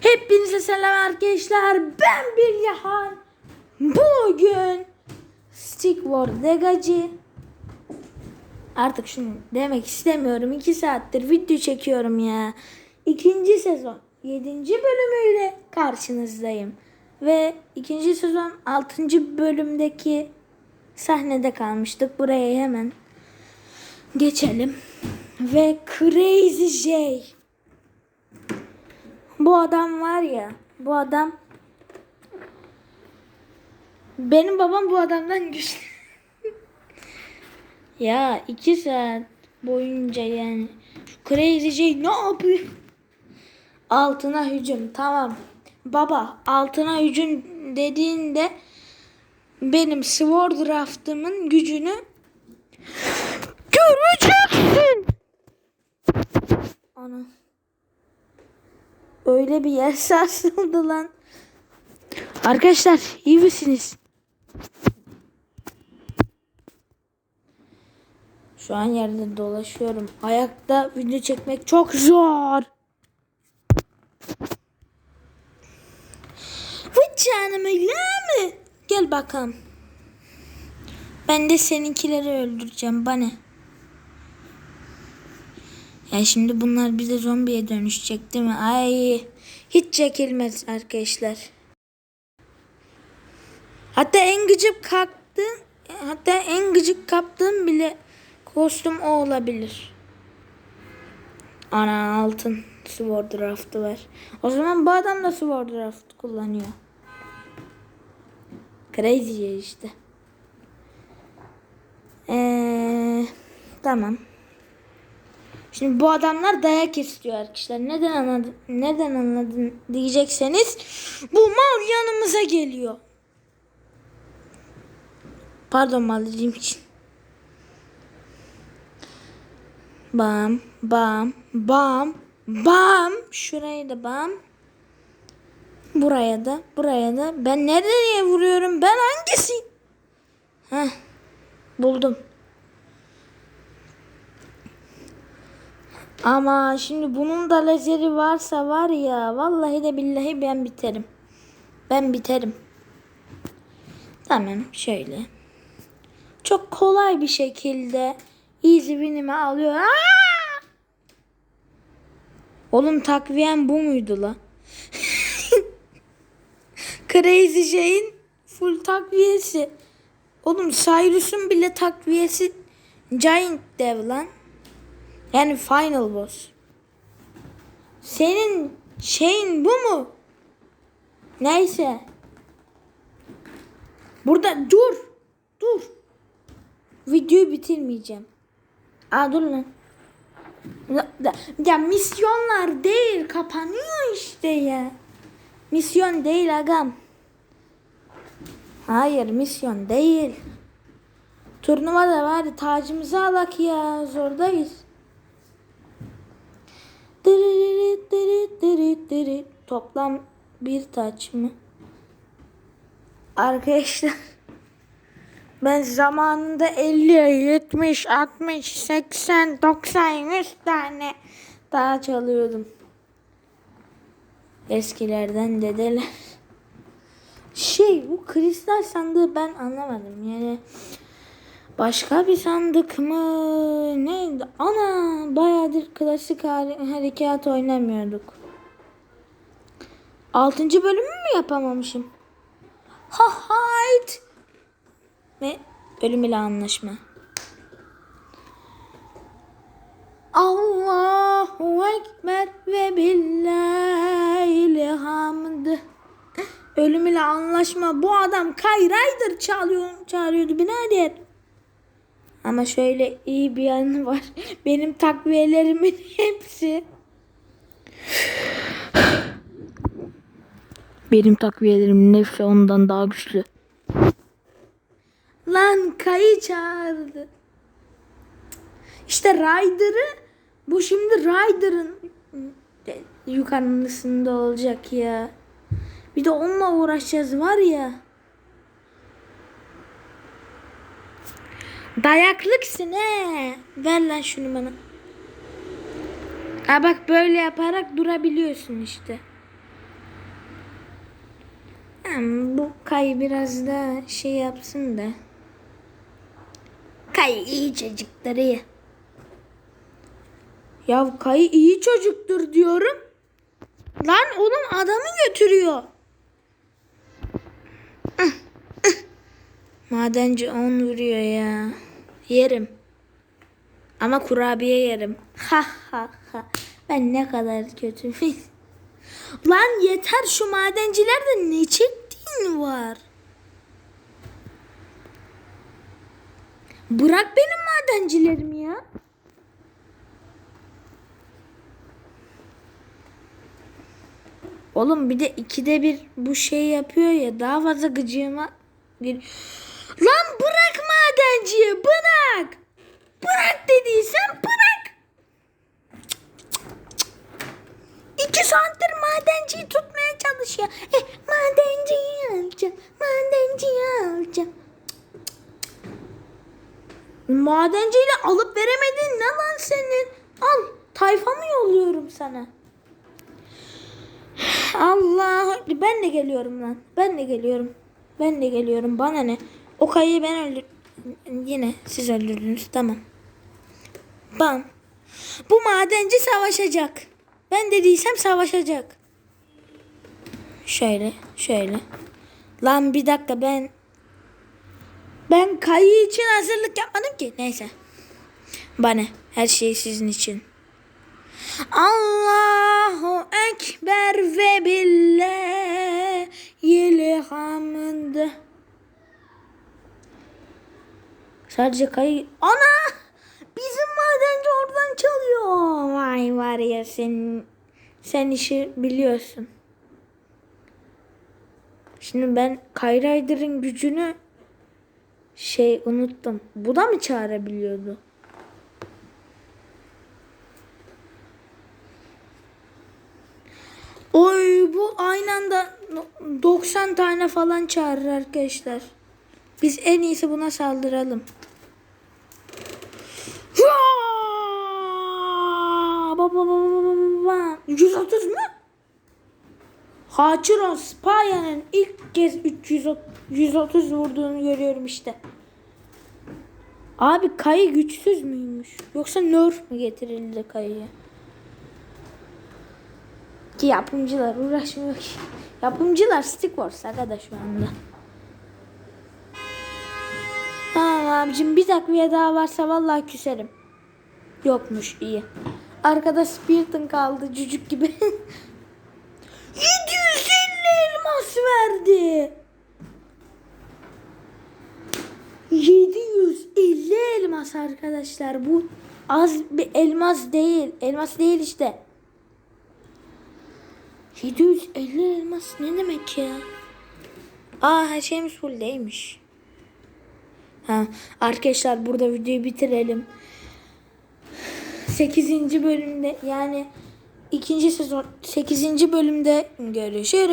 Hepinize selam arkadaşlar. Ben Bilgehan. Bugün Stick War Degacı. Artık şunu demek istemiyorum. 2 saattir video çekiyorum ya. İkinci sezon 7. bölümüyle karşınızdayım. Ve ikinci sezon 6. bölümdeki sahnede kalmıştık. Buraya hemen geçelim. Ve Crazy J. Bu adam var ya, bu adam benim babam bu adamdan güçlü. ya iki saat boyunca yani şu Crazy J ne yapıyor? Altına hücum tamam. Baba altına hücum dediğinde benim Sword Draft'ımın gücünü göreceksin. Ana. Öyle bir yer sarsıldı lan. Arkadaşlar iyi misiniz? Şu an yerde dolaşıyorum. Ayakta video çekmek çok zor. Bu canım öyle mi? Gel bakalım. Ben de seninkileri öldüreceğim. Bana. Ya şimdi bunlar bize zombiye dönüşecek değil mi? Ay hiç çekilmez arkadaşlar. Hatta en gıcık kalktım. Hatta en gıcık kaptığım bile kostüm o olabilir. Ana altın Sword Draft'ı var. O zaman bu adam da Sword Draft kullanıyor. Crazy işte. Ee, tamam. Şimdi bu adamlar dayak istiyor arkadaşlar. Neden anladın? Neden anladın diyecekseniz bu mal yanımıza geliyor. Pardon mal dediğim için. Bam, bam, bam, bam. Şuraya da bam. Buraya da, buraya da. Ben nereye vuruyorum? Ben hangisi? Heh, buldum. Ama şimdi bunun da lazeri varsa var ya vallahi de billahi ben biterim. Ben biterim. Tamam şöyle. Çok kolay bir şekilde easy win'imi alıyor. Aa! Oğlum takviyen bu muydu la? Crazy Jane full takviyesi. Oğlum Cyrus'un bile takviyesi Giant Dev lan. Yani final boss. Senin şeyin bu mu? Neyse. Burada dur. Dur. Videoyu bitirmeyeceğim. Aa dur lan. Ya, misyonlar değil. Kapanıyor işte ya. Misyon değil agam. Hayır misyon değil. Turnuva da var. Tacımızı alak ya. Zordayız. Toplam bir taç mı? Arkadaşlar ben zamanında 50, 70, 60, 80, 90, 100 tane daha çalıyordum. Eskilerden dedeler. Şey bu kristal sandığı ben anlamadım. Yani Başka bir sandık mı? Neydi? Ana bayağıdır klasik harekat oynamıyorduk. Altıncı bölümü mü yapamamışım? Ha hayt. Ve ölüm ile anlaşma. Allahu Ekber ve billahi hamd. Ölüm ile anlaşma. Bu adam Kay Rider çalıyor, çağırıyordu birader. Ama şöyle iyi bir yanı var. Benim takviyelerimin hepsi benim takviyelerimin hepsi ondan daha güçlü. Lan Kay'ı çağırdı. İşte Ryder'ı bu şimdi Ryder'ın yukarısında olacak ya. Bir de onunla uğraşacağız var ya. Dayaklıksın he. Ver lan şunu bana. Ha bak böyle yaparak durabiliyorsun işte. Bu Kay biraz da şey yapsın da. Kay iyi çocuktur iyi. Ya Kay iyi çocuktur diyorum. Lan oğlum adamı götürüyor. Madenci 10 vuruyor ya. Yerim. Ama kurabiye yerim. Ha ha ha. Ben ne kadar kötü. Lan yeter şu madencilerde ne çektiğin var. Bırak benim madencilerimi ya. Oğlum bir de ikide bir bu şey yapıyor ya daha fazla gıcığıma gel- Lan bırak madenciyi bırak. Bırak dediysen bırak. İki saattir madenciyi tutmaya çalışıyor. Eh, madenciyi alacağım. Madenciyi alacağım. Madenciyle alıp veremedin ne lan senin? Al tayfa mı yolluyorum sana? Allah ben de geliyorum lan. Ben de geliyorum. Ben de geliyorum. Bana ne? O kayayı ben öldür. Yine siz öldürdünüz. Tamam. Bam. Bu madenci savaşacak. Ben dediysem savaşacak. Şöyle, şöyle. Lan bir dakika ben ben kayı için hazırlık yapmadım ki. Neyse. Bana her şey sizin için. Allahu Ekber ve billahi hamd. Sadece kayı... Ana! Bizim madenci oradan çalıyor. Vay var ya sen, sen işi biliyorsun. Şimdi ben Kayrayder'ın gücünü şey unuttum. Bu da mı çağırabiliyordu? Oy bu aynı anda 90 tane falan çağırır arkadaşlar. Biz en iyisi buna saldıralım. Hıa! Ba, ba, ba, ba, ba, ba, ba. 130 mu? Haçıron Spaya'nın ilk kez 330 130 vurduğunu görüyorum işte. Abi kayı güçsüz müymüş? Yoksa nerf mi getirildi kayıya? Ki yapımcılar uğraşmıyor ki. Yapımcılar Stick Wars arkadaş şu anda. Tamam abicim bir takviye daha varsa vallahi küserim. Yokmuş iyi. Arkada Spirit'in kaldı cücük gibi. 750 elmas verdi. 750 arkadaşlar. Bu az bir elmas değil. Elmas değil işte. 750 elmas ne demek ya? Aa her şeyimiz full değilmiş. Ha, arkadaşlar burada videoyu bitirelim. 8. bölümde yani ikinci sezon 8. bölümde görüşürüz.